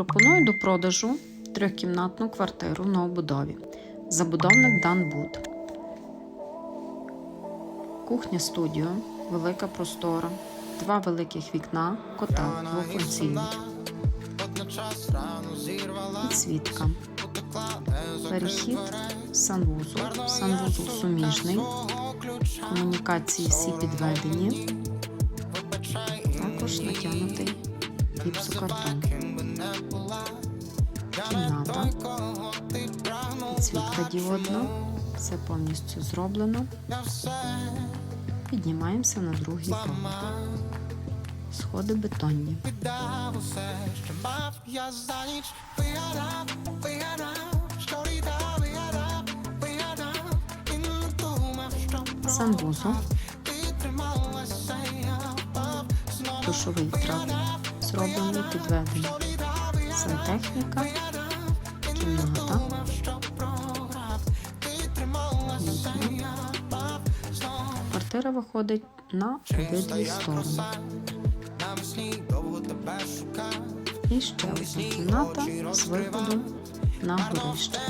Пропоную до продажу трьохкімнатну квартиру в новобудові. Забудовник Данбуд. Кухня студіо, велика простора, два великих вікна, котел двофункційний. Підсвітка. Перехід санвузол. Санвузол суміжний. Комунікації всі підведені. Також натягнутий гіпсокартон. Кімната. Підсвітка діодна. Все повністю зроблено. Піднімаємося на другий поверх. Сходи бетонні. Санвузол, душовий трап, зроблений підведений. Сантехніка, кімната, Квартира виходить на обидві сторони. І ще одна кімната з виходом на горище.